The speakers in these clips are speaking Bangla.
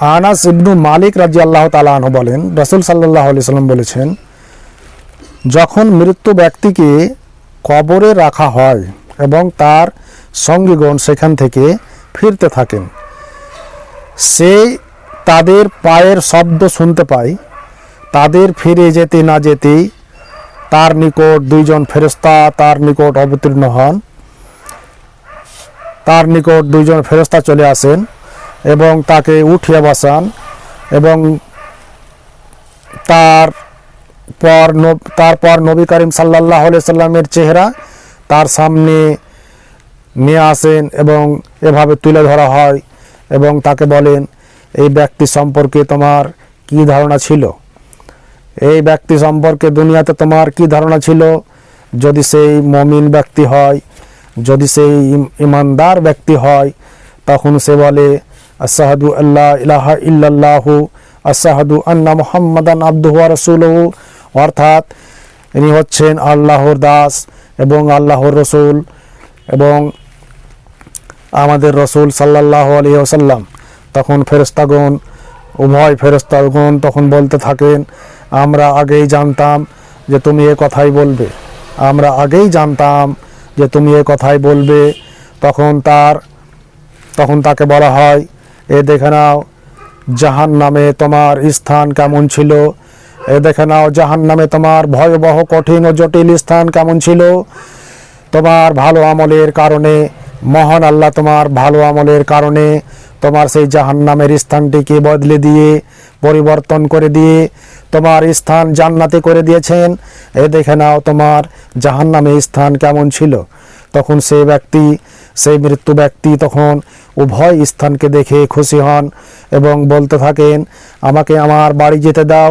আনাস ইবনু মালিক রাজি আল্লাহ তালাহ বলেন, রসুল সাল্লাহ আলি সাল্লাম বলেছেন, যখন মৃত্যু ব্যক্তিকে কবরে রাখা হয় এবং তার সঙ্গীগণ সেখান থেকে ফিরতে থাকেন, সে তাদের পায়ের শব্দ শুনতে পায়। তাদের ফিরে যেতে না যেতেই তার নিকট দুইজন ফেরস্তা তার নিকট অবতীর্ণ হন। তার নিকট দুইজন ফেরস্তা চলে আসেন। এবং তাকে উঠিয়ে বসান এবং তার পর তারপর নবী করিম সাল্লাহ সাল্লামের চেহারা তার সামনে নিয়ে আসেন এবং এভাবে তুলে ধরা হয় এবং তাকে বলেন, এই ব্যক্তি সম্পর্কে তোমার কি ধারণা ছিল? এই ব্যক্তি সম্পর্কে দুনিয়াতে তোমার কি ধারণা ছিল? যদি সেই মমিন ব্যক্তি হয়, যদি সেই ইমানদার ব্যক্তি হয়, তখন সে বলে আসাহাদু আল্লাহ ইলাহা ইল্লাল্লাহু আসাহাদু আন্না মোহাম্মদান আব্দুহু রসুলহু। অর্থাৎ ইনি হচ্ছেন আল্লাহর দাস এবং আল্লাহর রসুল এবং আমাদের রসুল সাল্লাহ আলী ওসাল্লাম তখন ফেরস্তাগণ উভয় ফেরস্তাগণ তখন বলতে থাকেন, আমরা আগেই জানতাম যে তুমি এ কথাই বলবে। আমরা আগেই জানতাম যে তুমি এ কথাই বলবে। তখন তার, তখন তাকে বলা হয় এ দেখে নাও জাহান নামে তোমার স্থান কেমন ছিল। এ দেখে নাও জাহান নামে তোমার ভয়াবহ, কঠিন ও জটিল স্থান কেমন ছিল। তোমার ভালো আমলের কারণে, মহান আল্লাহ তোমার ভালো আমলের কারণে তোমার সেই জাহান্নামের স্থানটিকে বদলে দিয়ে, পরিবর্তন করে দিয়ে তোমার স্থান জান্নাতে করে দিয়েছেন। এ দেখে নাও, তোমার জাহান্নামের স্থান কেমন ছিল। তখন সেই ব্যক্তি, সেই মৃত্যু ব্যক্তি তখন উভয় স্থানকে দেখে খুশি হন এবং বলতে থাকেন, আমাকে আমার বাড়ি যেতে দাও,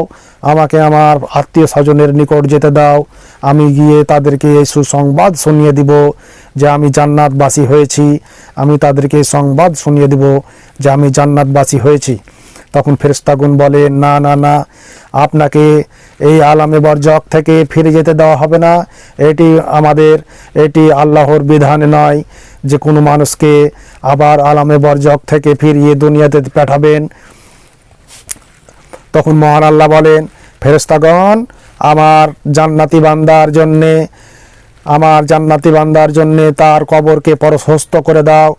আমাকে আমার আত্মীয় স্বজনের নিকট যেতে দাও। আমি গিয়ে তাদেরকে এই সুসংবাদ শুনিয়ে দিব যে আমি জান্নাতবাসী হয়েছি। আমি তাদেরকে সংবাদ শুনিয়ে দিব যে আমি জান্নাতবাসী হয়েছি। তখন ফেরেস্তাগুন বলে, না না না, আপনাকে এই আলামে বরজক থেকে ফিরে যেতে দেওয়া হবে না। এটি আমাদের, এটি আল্লাহর বিধান নয় যে কোনো মানুষকে আবার আলামে বরজক থেকে ফিরিয়ে দুনিয়াতে পাঠাবেন। তখন মহান আল্লাহ বলেন ফেরেস্তাগণ আমার জান্নাতি বান্দার জন্যে, আমার জান্নাতি বান্দার জন্যে তার কবরকে প্রশস্ত করে দাও।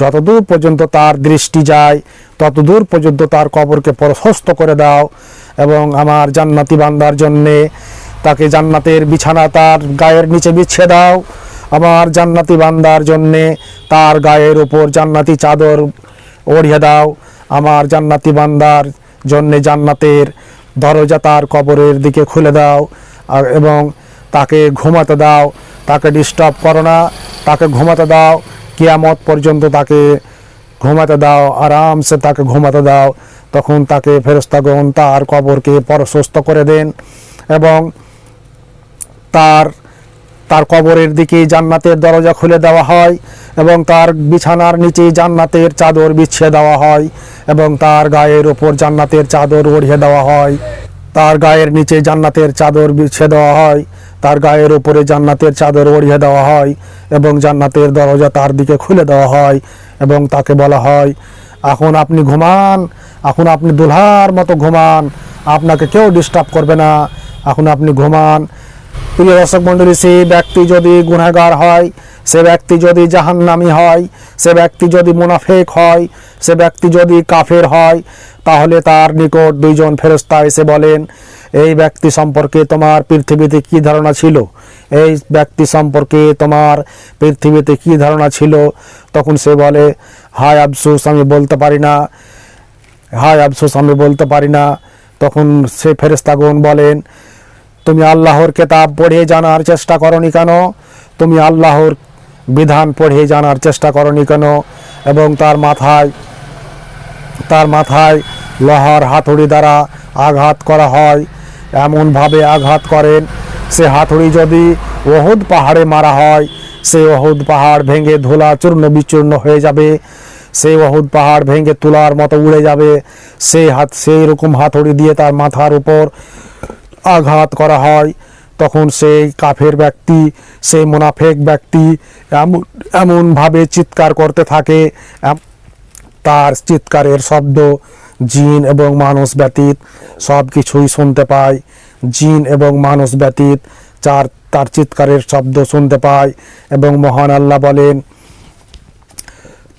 যতদূর পর্যন্ত তার দৃষ্টি যায়, ততদূর পর্যন্ত তার কবরকে প্রশস্ত করে দাও এবং আমার জান্নাতি বান্দার জন্যে তাকে জান্নাতের বিছানা তার গায়ের নিচে বিছিয়ে দাও। আমার জান্নাতি বান্দার জন্যে তার গায়ের ওপর জান্নাতি চাদর ওড়িয়ে দাও। আমার জান্নাতি বান্দার জন্যে জান্নাতের দরজা তার কবরের দিকে খুলে দাও এবং তাকে ঘুমাতে দাও। তাকে ডিস্টার্ব করো না। তাকে ঘুমাতে দাও। কিয়ামত পর্যন্ত তাকে ঘুমাতে দাও। আরামসে তাকে ঘুমাতে দাও। তখন তাকে ফেরস্তাগণ তার কবরকে প্রশস্ত করে দেন এবং তার তার কবরের দিকে জান্নাতের দরজা খুলে দেওয়া হয় এবং তার বিছানার নিচে জান্নাতের চাদর বিছিয়ে দেওয়া হয় এবং তার গায়ের ওপর জান্নাতের চাদর ওড়িয়ে দেওয়া হয়। তার গায়ের নিচে জান্নাতের চাদর বিছিয়ে দেওয়া হয়, তার গায়ের উপরে জান্নাতের চাদর ওড়িয়ে দেওয়া হয় এবং জান্নাতের দরজা তার দিকে খুলে দেওয়া হয় এবং তাকে বলা হয়, এখন আপনি ঘুমান, এখন আপনি দুলহার মতো ঘুমান, আপনাকে কেউ ডিস্টার্ব করবে না, এখন আপনি ঘুমান। প্রিয় দর্শক মণ্ডলী সেই ব্যক্তি যদি গুণাগার হয়, সে ব্যক্তি যদি জাহান্নামি হয়, সে ব্যক্তি যদি মুনাফেক হয়, সে ব্যক্তি যদি কাফের হয়, তাহলে তার নিকট দুইজন ফেরস্তা এসে বলেন, এই ব্যক্তি সম্পর্কে তোমার পৃথিবীতে কি ধারণা ছিল? এই ব্যক্তি সম্পর্কে তোমার পৃথিবীতে কি ধারণা ছিল? তখন সে বলে, হায় আফসোস, আমি বলতে পারি না। হায় আফসোস, আমি বলতে পারি না। তখন সে ফেরেস্তাগণ বলেন তুমি আল্লাহর কেতাব পড়ে জানার চেষ্টা করনি কেন? তুমি আল্লাহর বিধান পড়ে জানার চেষ্টা করনি কেন? এবং তার মাথায় তার মাথায় লোহার হাতুড়ি দ্বারা আঘাত করা হয়। এমনভাবে আঘাত করেন, সে হাতুড়ি যদি ওহুদ পাহাড়ে মারা হয়, সে ওহুদ পাহাড় ভেঙে ধুলা চূর্ণ বিচূর্ণ হয়ে যাবে। সেই ওহুদ পাহাড় ভেঙে তুলার মতো উড়ে যাবে। সেই হাত, সেই রকম হাতুড়ি দিয়ে তার মাথার উপর আঘাত করা হয়, তখন সেই কাফের ব্যক্তি, সেই মুনাফেক ব্যক্তি এমন, এমনভাবে চিৎকার করতে থাকে। তার চিৎকারের শব্দ জিন এবং মানুষ ব্যতীত সব কিছুই শুনতে পায়। জিন এবং মানুষ ব্যতীত চার, তার চিৎকারের শব্দ শুনতে পায় এবং মহান আল্লাহ বলেন,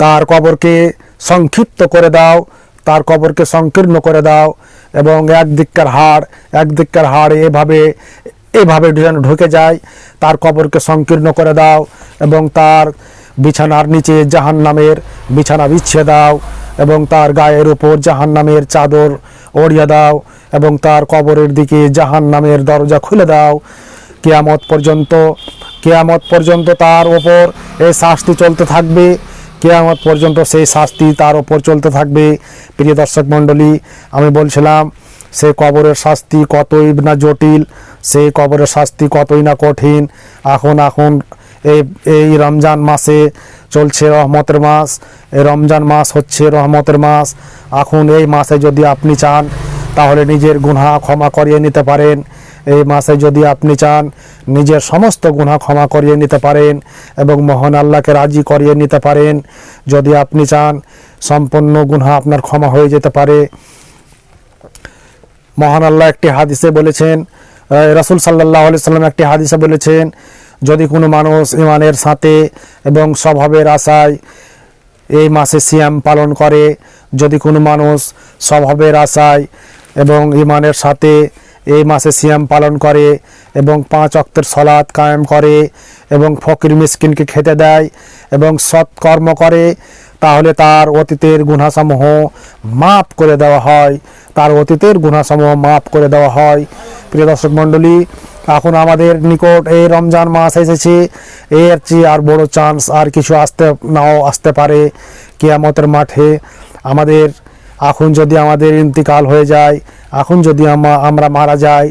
তার কবরকে সংক্ষিপ্ত করে দাও তার কবরকে সংকীর্ণ করে দাও এবং এক দিককার হাড়, এক দিককার হাড় এভাবে এভাবে যেন ঢুকে যায়, তার কবরকে সংকীর্ণ করে দাও এবং তার বিছানার নিচে জাহান নামের বিছানা বিছিয়ে দাও এবং তার গায়ের উপর জাহান নামের চাদর ওড়িয়ে দাও এবং তার কবরের দিকে জাহান নামের দরজা খুলে দাও। কেয়ামত পর্যন্ত কেয়ামত পর্যন্ত তার ওপর এই শাস্তি চলতে থাকবে। কেয়ামত পর্যন্ত সেই শাস্তি তার ওপর চলতে থাকবে। প্রিয় দর্শক মণ্ডলী, আমি বলছিলাম, সে কবরের শাস্তি কতই না জটিল সেই কবরের শাস্তি কতই না কঠিন। এখন এখন এই এই রমজান মাসে চলছে রহমতের মাস, এই রমজান মাস হচ্ছে রহমতের মাস। এখন এই মাসে যদি আপনি চান, তাহলে নিজের গুনাহ ক্ষমা করিয়ে নিতে পারেন। এই মাসে যদি আপনি চান নিজের সমস্ত গুনাহ ক্ষমা করিয়ে নিতে পারেন এবং মহান আল্লাহকে রাজি করিয়ে নিতে পারেন, যদি আপনি চান সম্পূর্ণ গুনাহ আপনার ক্ষমা হয়ে যেতে পারে। মহান আল্লাহ একটি হাদিসে বলেছেন রাসুল সাল্লাহ আলি সাল্লাম একটি হাদিসে বলেছেন, যদি কোনো মানুষ ইমানের সাথে এবং স্বভাবের আশায় এই মাসে সিয়াম পালন করে, যদি কোনো মানুষ স্বভাবের আশায় এবং ইমানের সাথে এই মাসে সিয়াম পালন করে এবং পাঁচ অক্তের সলাদ কায়েম করে এবং ফকির মিসকিনকে খেতে দেয় এবং সৎকর্ম করে, তাহলে তার অতীতের গুণাসমূহ মাফ করে দেওয়া হয়। তার অতীতের গুণাসমূহ মাফ করে দেওয়া হয়। প্রিয় দর্শক মণ্ডলী, এখন আমাদের নিকট এই রমজান মাস এসেছে। এর চেয়ে আর বড় চান্স আর কিছু আসতে নাও আসতে পারে। কেয়ামতের মাঠে আমাদের এখন যদি আমাদের ইন্তিকাল হয়ে যায় এখন যদি আমরা মারা যাই,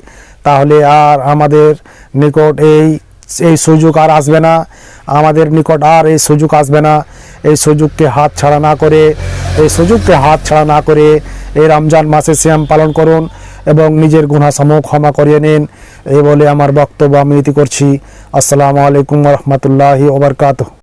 তাহলে আর আমাদের নিকট এই এই সুযোগ আর আসবে না। আমাদের নিকট আর এই সুযোগ আসবে না। এই সুযোগকে হাত ছাড়া না করে, এই সুযোগকে হাত ছাড়া না করে এই রমজান মাসে শ্যাম পালন করুন এবং নিজের গুণাসমূহ ক্ষমা করিয়ে নিন। এই বলে আমার বক্তব্য আমি ইতি করছি। আসসালামু আলাইকুম রহমতুল্লাহি ওবরকাত